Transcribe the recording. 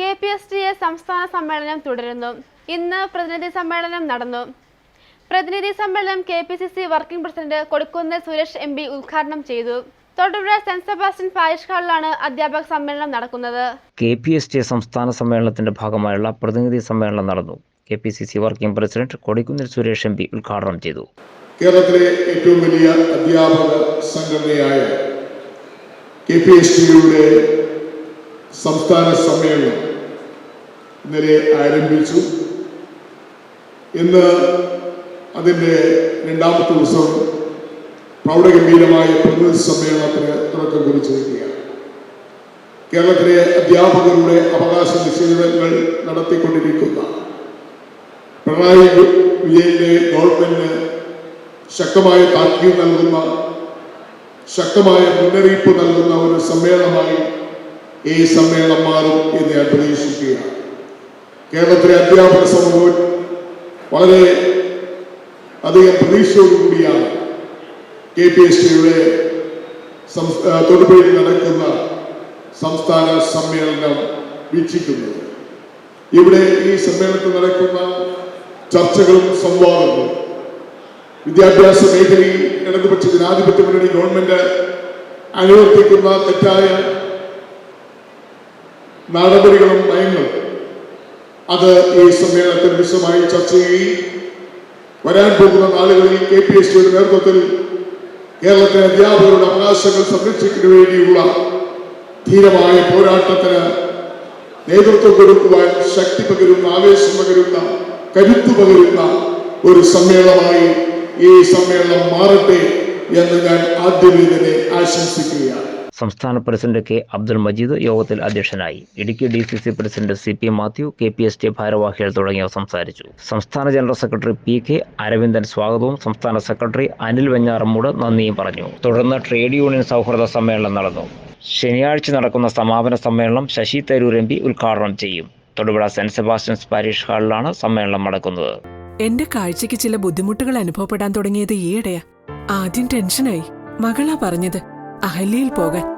K P S T A സംസ്ഥാന സമ്മേളനം തുടരുന്നു. ഇന്ന് പ്രതിനിധി സമ്മേളനം നടന്നു. പ്രതിനിധി സമ്മേളനം K P C C working president Kodikunnil Suresh M P ഉദ്ഘാടനം ചെയ്തു. തൊടുപുഴ സെന്റ് സെബാസ്റ്റ്യൻ പാരിഷ് ഹാളിലാണ് അധ്യാപക സമ്മേളനം നടക്കുന്നത്. കെ പി എസ് ടി സംസ്ഥാന സമ്മേളനത്തിന്റെ ഭാഗമായുള്ള പ്രതിനിധി സമ്മേളനം നടന്നു. K P C C working president Kodikunnil Suresh M P ഉദ്ഘാടനം ചെയ്തു. കേരളത്തിലെ ഏറ്റവും വലിയ അധ്യാപക സംഘടനയായ കെ പി എസ് ടിയുടെ സംസ്ഥാന സമ്മേളനം ഇന്നലെ ആരംഭിച്ചു. ഇന്ന് അതിന്റെ രണ്ടാമത്തെ ദിവസം പ്രൗഢഗംഭീരമായ പ്രതിനിധി സമ്മേളനത്തിന് തുടക്കം കുറിച്ചിരിക്കുകയാണ്. കേരളത്തിലെ അധ്യാപകരുടെ അവകാശ നിഷേധങ്ങൾ നടത്തിക്കൊണ്ടിരിക്കുന്ന പിണറായി വിജയന്റെ ഗവൺമെന്റിന് ശക്തമായ താക്കീത് നൽകുന്ന ശക്തമായ മുന്നറിയിപ്പ് നൽകുന്ന ഒരു സമ്മേളനമായി ഈ സമ്മേളനം മാറും എന്ന് ഞാൻ പ്രതീക്ഷിക്കുകയാണ്. കേരളത്തിലെ അധ്യാപക സമൂഹം വളരെ അധികം പ്രതീക്ഷയോടുകൂടിയാണ് കെ പി എസ് ടിയുടെ തൊടുപുഴയിൽ നടക്കുന്ന സംസ്ഥാന സമ്മേളനം വീക്ഷിക്കുന്നത്. ഇവിടെ ഈ സമ്മേളനത്തിൽ നടക്കുന്ന ചർച്ചകളും സംവാദങ്ങളും വിദ്യാഭ്യാസ മേഖലയിൽ ഇടതുപക്ഷ ജനാധിപത്യ മുന്നണി ഗവൺമെന്റ് അനുവർത്തിക്കുന്ന തെറ്റായ നടപടികളും നയങ്ങളും അത് ഈ സമ്മേളനത്തിൽ വിശദമായി ചർച്ച ചെയ്യുകയും വരാൻ പോകുന്ന നാളുകളിൽ കെ പി എസ് സിയുടെ നേതൃത്വത്തിൽ കേരളത്തിലെ അധ്യാപകരുടെ അവകാശങ്ങൾ സംരക്ഷിക്കുന്നതിന് വേണ്ടിയുള്ള ധീരമായ പോരാട്ടത്തിന് നേതൃത്വം കൊടുക്കുവാൻ ശക്തി പകരുന്ന ആവേശം പകരുന്ന കരുത്തു പകരുന്ന ഒരു സമ്മേളനമായി ഈ സമ്മേളനം മാറട്ടെ എന്ന് ഞാൻ ആദ്യമേ തന്നെ ആശംസിക്കുകയാണ്. സംസ്ഥാന പ്രസിഡന്റ് കെ അബ്ദുൾ മജീദ് യോഗത്തിൽ അധ്യക്ഷനായി. Idukki D C C president C P Mathew K P S T ഭാരവാഹികൾ തുടങ്ങിയവർ സംസാരിച്ചു. സംസ്ഥാന general secretary P K Aravindan സ്വാഗതവും സംസ്ഥാന സെക്രട്ടറി അനിൽ വെഞ്ഞാറമ്മൂട് നന്ദിയും പറഞ്ഞു. തുടർന്ന് ട്രേഡ് യൂണിയൻ സൗഹൃദ സമ്മേളനം നടന്നു. ശനിയാഴ്ച നടക്കുന്ന സമാപന സമ്മേളനം ശശി തരൂർ എം പി ഉദ്ഘാടനം ചെയ്യും. തൊടുപുഴ സെന്റ് സെബാസ്റ്റ്യൻസ് പാരീഷ് ഹാളിലാണ് സമ്മേളനം നടക്കുന്നത്. എന്റെ കാഴ്ചയ്ക്ക് ചില ബുദ്ധിമുട്ടുകൾ അനുഭവപ്പെടാൻ തുടങ്ങിയത് ഈയിടെയാ. ആദ്യം ടെൻഷനായി. മകളാ പറഞ്ഞത്. അഹല്യയിൽ പോകാൻ.